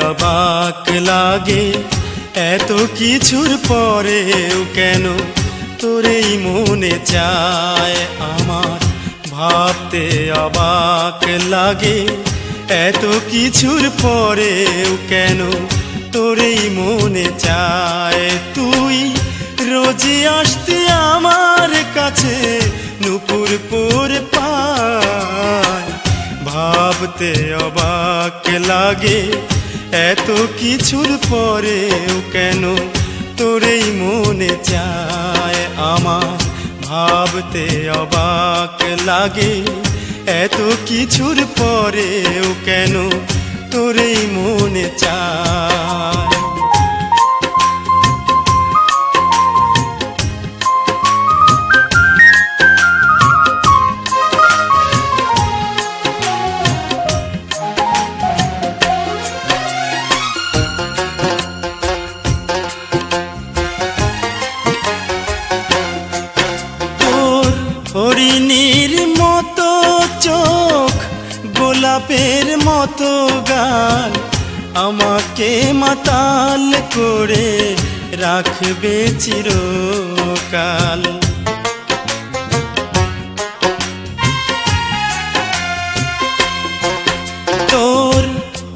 অবাক লাগে। এত কিছুর পরেও কেন তোরেই মনে চায় আমার? ভাবতে অবাক লাগে। এত কিছুর পরেও কেন তোরেই মনে চায়? তুই রোজই আসতে আমার কাছে নুপুর পুর ভাবতে অবাক লাগে। এত কিছুর পরেও কেন তোরেই মনে চায় আমার? ভাবতে অবাক লাগে। এত কিছুর পরেও কেন তোরেই মনে চায়? গোলাপের মতো গাল আমাকে মাতাল করে রাখবে চিরকাল। তোর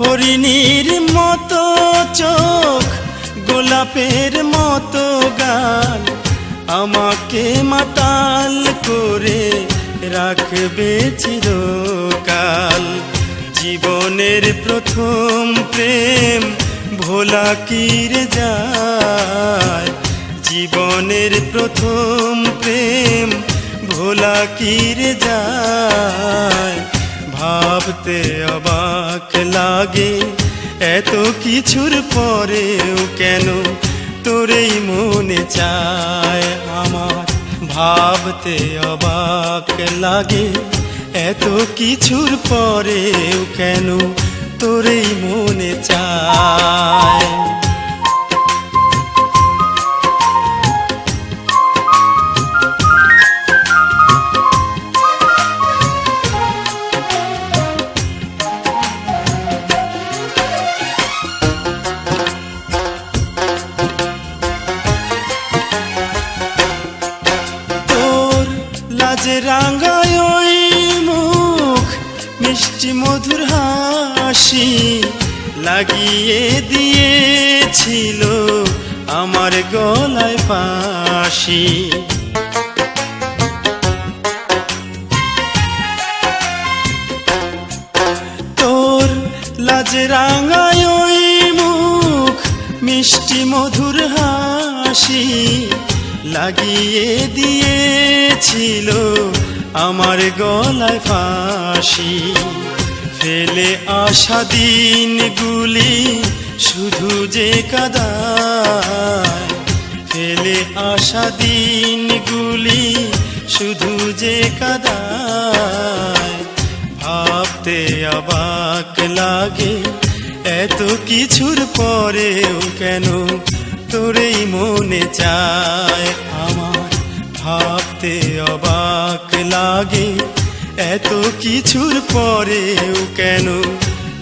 হরিণীর মতো চোখ, গোলাপের মতো গাল আমাকে মাতাল করে রাখবে চিরকাল। জীবনের প্রথম প্রেম ভোলা কিরে যায়। জীবনের প্রথম প্রেম ভোলা কিরে যায়। ভাবতে অবাক লাগে এত কিছুর পরেও কেন তোরেই মনে চায় আমার? ভাবতে অবাক লাগে। এত কিছুর পরেও কেন তোরেই মনে চায়? লাজে রাঙায় ওই মুখ, মিষ্টি মধুর হাসি লাগিয়ে দিয়েছিল আমার গলায় ফাঁসি। তোর লাজে রাঙায় ওই মুখ, মিষ্টি মধুর হাসি লাগিয়ে দিয়েছিল আমার গলায় ফাঁসি। ফেলে আসা দিনগুলি শুধু যে কাদায়। ফেলে আসা দিনগুলি শুধু যে কাদায়। ভাবতে অবাক লাগে এত কিছুর পরেও কেন মনে চায় আমার। ভাবতে অবাক লাগে। এত কিছুর পরেও কেন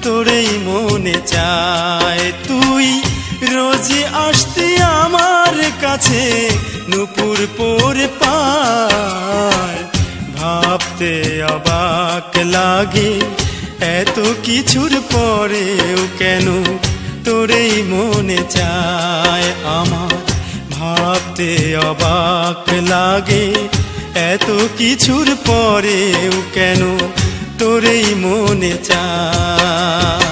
তোরেই মনে চায়? তুই রোজে আসতে আমার কাছে নুপুর পরে ভাবতে অবাক লাগে। এত কিছুর পরেও কেন তোরেই মনে চায় আমার? ভাবতে অবাক লাগে। এত কিছুর পরেও কেন তোরেই মনে চায়